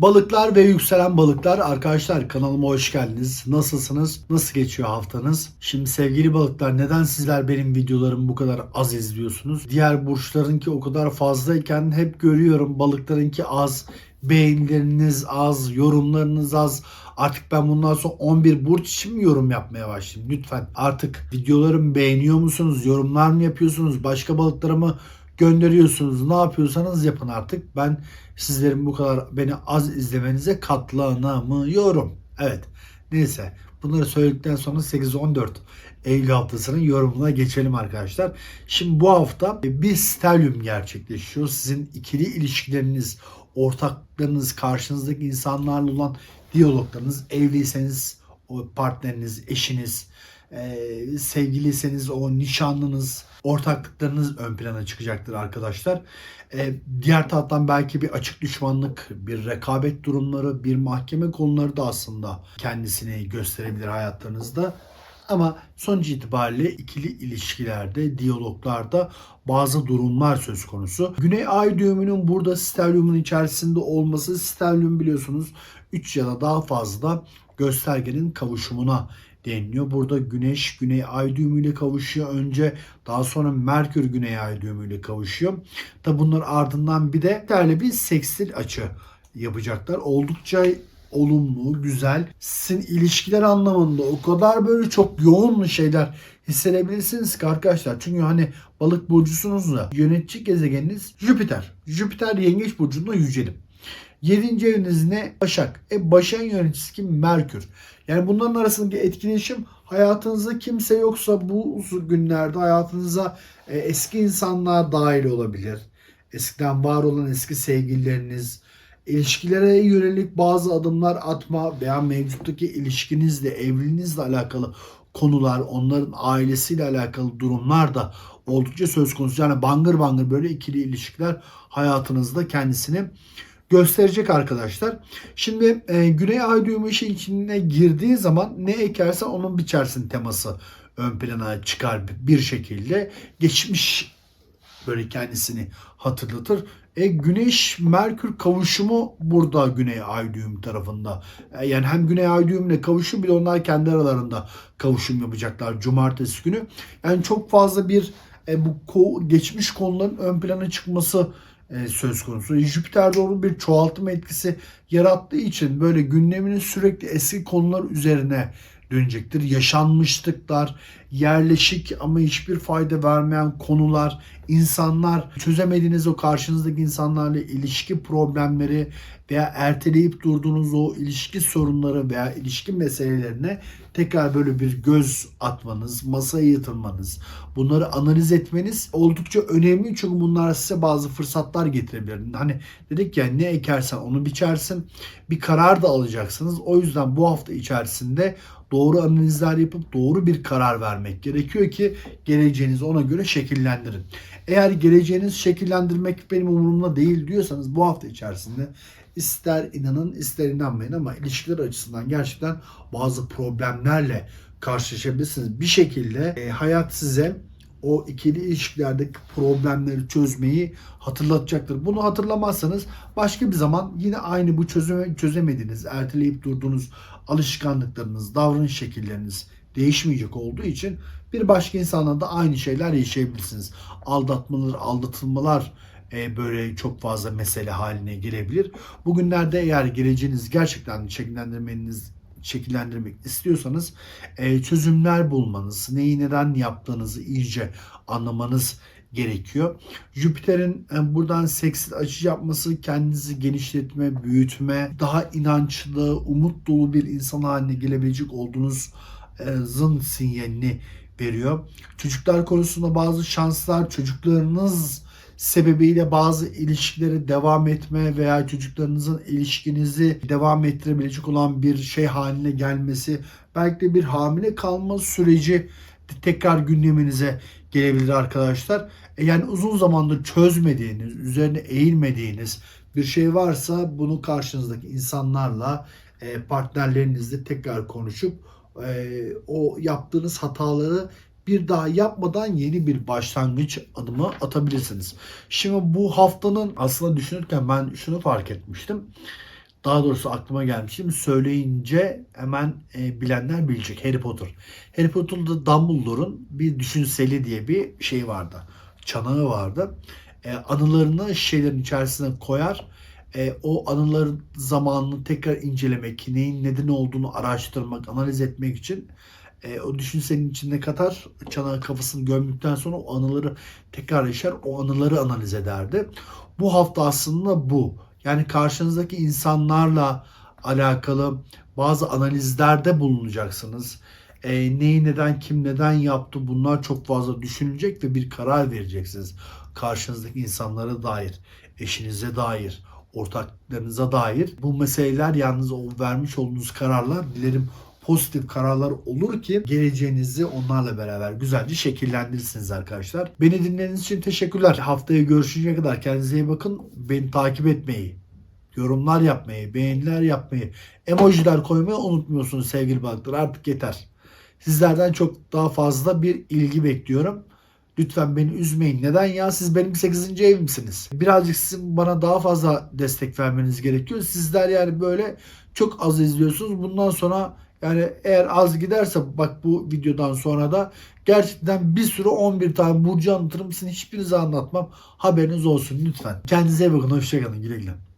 Balıklar ve yükselen balıklar arkadaşlar kanalıma hoş geldiniz. Nasılsınız? Nasıl geçiyor haftanız? Şimdi sevgili balıklar neden sizler benim videolarımı bu kadar az izliyorsunuz? Diğer burçlarınki o kadar fazlayken hep görüyorum balıklarınki az, beğenileriniz az, yorumlarınız az. Artık ben bundan sonra 11 burç için mi yorum yapmaya başlayayım? Lütfen artık videolarımı beğeniyor musunuz? Yorumlar mı yapıyorsunuz? Başka balıklara mı gönderiyorsunuz? Ne yapıyorsanız yapın artık. Ben sizlerin bu kadar beni az izlemenize katlanamıyorum. Evet. Neyse. Bunları söyledikten sonra 8-14 Eylül haftasının yorumuna geçelim arkadaşlar. Şimdi bu hafta bir stelyum gerçekleşiyor. Sizin ikili ilişkileriniz, ortaklarınız, karşınızdaki insanlarla olan diyaloglarınız, evliyseniz partneriniz, eşiniz, e, sevgiliyseniz o nişanlınız, ortaklıklarınız ön plana çıkacaktır arkadaşlar. E, diğer taraftan belki bir açık düşmanlık, bir rekabet durumları, bir mahkeme konuları da aslında kendisini gösterebilir hayatlarınızda. Ama sonuç itibariyle ikili ilişkilerde, diyaloglarda bazı durumlar söz konusu. Güney ay düğümünün burada stelyumun içerisinde olması, stelyum biliyorsunuz 3 ya da daha fazla göstergenin kavuşumuna deniliyor. Burada Güneş Güney Ay düğümüyle kavuşuyor önce. Daha sonra Merkür Güney Ay düğümüyle kavuşuyor. Tabi bunlar ardından bir de değerli bir sekstil açı yapacaklar. Oldukça olumlu, güzel. Sizin ilişkiler anlamında o kadar böyle çok yoğun şeyler hissedebilirsiniz ki arkadaşlar. Çünkü hani balık burcusunuz da yönetici gezegeniniz Jüpiter. Jüpiter yengeç burcunda yücelim. 7. eviniz ne? Başak. E Başak'ın yöneticisi kim? Merkür. Yani bunların arasındaki etkileşim hayatınızda kimse yoksa bu günlerde hayatınıza e, eski insanlar dahil olabilir. Eskiden var olan eski sevgilileriniz, ilişkilere yönelik bazı adımlar atma veya mevcuttaki ilişkinizle, evliliğinizle alakalı konular, onların ailesiyle alakalı durumlar da oldukça söz konusu. Yani bangır bangır böyle ikili ilişkiler hayatınızda kendisini gösterecek arkadaşlar. Şimdi e, Güney Ay düğümü işin içine girdiği zaman ne ekersen onun biçersin teması ön plana çıkar bir şekilde. Geçmiş böyle kendisini hatırlatır. E, Güneş Merkür kavuşumu burada Güney Ay düğüm tarafında. E, yani hem Güney Ay düğümle kavuşum bir de onlar kendi aralarında kavuşum yapacaklar cumartesi günü. Yani çok fazla bir e, bu ko- geçmiş konuların ön plana çıkması söz konusu. Jüpiter doğru bir çoğaltma etkisi yarattığı için böyle gündeminin sürekli eski konular üzerine dönecektir. Yaşanmışlıklar, yerleşik ama hiçbir fayda vermeyen konular, insanlar, çözemediğiniz o karşınızdaki insanlarla ilişki problemleri veya erteleyip durduğunuz o ilişki sorunları veya ilişki meselelerine tekrar böyle bir göz atmanız, masaya yatırmanız, bunları analiz etmeniz oldukça önemli çünkü bunlar size bazı fırsatlar getirebilir. Hani dedik ya ne ekersen onu biçersin. Bir karar da alacaksınız. O yüzden bu hafta içerisinde doğru analizler yapıp doğru bir karar vermek gerekiyor ki geleceğinizi ona göre şekillendirin. Eğer geleceğinizi şekillendirmek benim umurumda değil diyorsanız bu hafta içerisinde ister inanın ister inanmayın ama ilişkiler açısından gerçekten bazı problemlerle karşılaşabilirsiniz. Bir şekilde e, hayat size o ikili ilişkilerdeki problemleri çözmeyi hatırlatacaktır. Bunu hatırlamazsanız başka bir zaman yine aynı bu çözüme, çözemediğiniz, erteleyip durduğunuz alışkanlıklarınız, davranış şekilleriniz değişmeyecek olduğu için bir başka insanla da aynı şeyler yaşayabilirsiniz. Aldatmalar, aldatılmalar e, böyle çok fazla mesele haline gelebilir. Bugünlerde eğer geleceğiniz gerçekten şekillendirmeniz şekillendirmek istiyorsanız e, çözümler bulmanız, neyi neden yaptığınızı iyice anlamanız gerekiyor. Jüpiter'in e, buradan seksil açı yapması kendinizi genişletme, büyütme, daha inançlı, umut dolu bir insan haline gelebilecek olduğunuzun sinyalini veriyor. Çocuklar konusunda bazı şanslar, çocuklarınız sebebiyle bazı ilişkileri devam etme veya çocuklarınızın ilişkinizi devam ettirebilecek olan bir şey haline gelmesi, belki de bir hamile kalma süreci tekrar gündeminize gelebilir arkadaşlar. E yani uzun zamandır çözmediğiniz, üzerine eğilmediğiniz bir şey varsa bunu karşınızdaki insanlarla, e, partnerlerinizle tekrar konuşup e, o yaptığınız hataları bir daha yapmadan yeni bir başlangıç adımı atabilirsiniz. Şimdi bu haftanın aslında düşünürken ben şunu fark etmiştim. Daha doğrusu aklıma gelmiş. Şimdi söyleyince hemen e, bilenler bilecek. Harry Potter. Harry Potter'da Dumbledore'un bir düşünseli diye bir şey vardı. Çanağı vardı. E, anılarını şişelerin içerisine koyar. E, o anıların zamanını tekrar incelemek, neyin neden olduğunu araştırmak, analiz etmek için e, o düşünsenin içine katar. Çanağı kafasını gömdükten sonra o anıları tekrar yaşar. O anıları analiz ederdi. Bu hafta aslında bu. Yani karşınızdaki insanlarla alakalı bazı analizlerde bulunacaksınız. E, neyi neden kim neden yaptı bunlar çok fazla düşünülecek ve bir karar vereceksiniz. Karşınızdaki insanlara dair, eşinize dair, ortaklarınıza dair. Bu meseleler yalnız o vermiş olduğunuz kararlar dilerim pozitif kararlar olur ki geleceğinizi onlarla beraber güzelce şekillendirirsiniz arkadaşlar. Beni dinlediğiniz için teşekkürler. Haftaya görüşünceye kadar kendinize iyi bakın. Beni takip etmeyi, yorumlar yapmayı, beğeniler yapmayı, emojiler koymayı unutmuyorsunuz sevgili balıklar. Artık yeter. Sizlerden çok daha fazla bir ilgi bekliyorum. Lütfen beni üzmeyin. Neden ya? Siz benim 8. evimsiniz. Birazcık sizin bana daha fazla destek vermeniz gerekiyor. Sizler yani böyle çok az izliyorsunuz. Bundan sonra yani eğer az giderse bak bu videodan sonra da gerçekten bir sürü 11 tane burcu anlatırım. Sizin hiçbirinize anlatmam. Haberiniz olsun lütfen. Kendinize iyi bakın. Hoşçakalın. Güle güle.